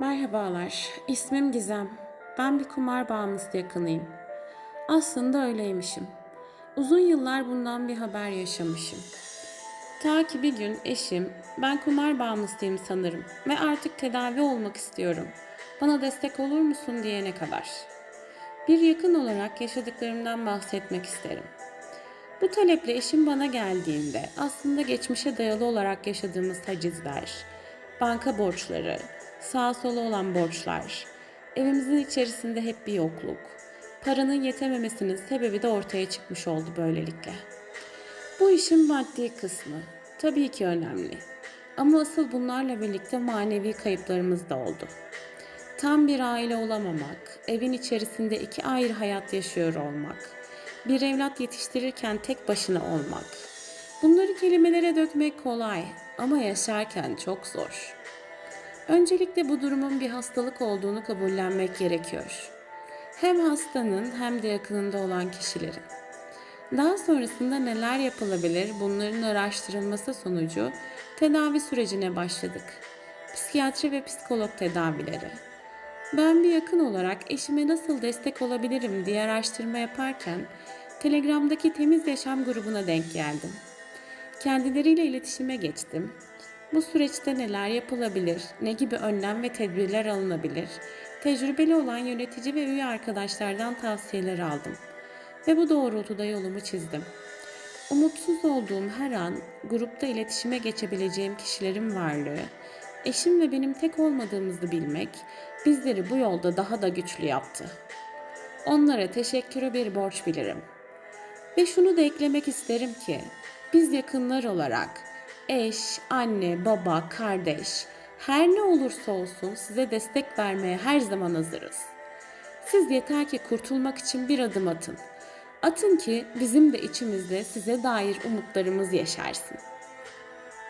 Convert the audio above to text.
Merhabalar, ismim Gizem. Ben bir kumar bağımlısı yakınıyım. Aslında öyleymişim. Uzun yıllar bundan bir haber yaşamışım. Ta ki bir gün eşim, ben kumar bağımlısıyım sanırım ve artık tedavi olmak istiyorum. Bana destek olur musun diyene kadar. Bir yakın olarak yaşadıklarımdan bahsetmek isterim. Bu taleple eşim bana geldiğinde aslında geçmişe dayalı olarak yaşadığımız hacizler, banka borçları, sağa sola olan borçlar, evimizin içerisinde hep bir yokluk, paranın yetememesinin sebebi de ortaya çıkmış oldu böylelikle. Bu işin maddi kısmı tabii ki önemli. Ama asıl bunlarla birlikte manevi kayıplarımız da oldu. Tam bir aile olamamak, evin içerisinde iki ayrı hayat yaşıyor olmak, bir evlat yetiştirirken tek başına olmak. Bunları kelimelere dökmek kolay ama yaşarken çok zor. Öncelikle bu durumun bir hastalık olduğunu kabullenmek gerekiyor. Hem hastanın hem de yakınında olan kişilerin. Daha sonrasında neler yapılabilir bunların araştırılması sonucu tedavi sürecine başladık. Psikiyatri ve psikolog tedavileri. Ben bir yakın olarak eşime nasıl destek olabilirim diye araştırma yaparken Telegram'daki Temiz Yaşam grubuna denk geldim. Kendileriyle iletişime geçtim. Bu süreçte neler yapılabilir, ne gibi önlem ve tedbirler alınabilir, tecrübeli olan yönetici ve üye arkadaşlardan tavsiyeler aldım. Ve bu doğrultuda yolumu çizdim. Umutsuz olduğum her an grupta iletişime geçebileceğim kişilerin varlığı, eşim ve benim tek olmadığımızı bilmek bizleri bu yolda daha da güçlü yaptı. Onlara teşekkürü bir borç bilirim. Ve şunu da eklemek isterim ki biz yakınlar olarak eş, anne, baba, kardeş her ne olursa olsun size destek vermeye her zaman hazırız. Siz yeter ki kurtulmak için bir adım atın. Atın ki bizim de içimizde size dair umutlarımız yeşersin.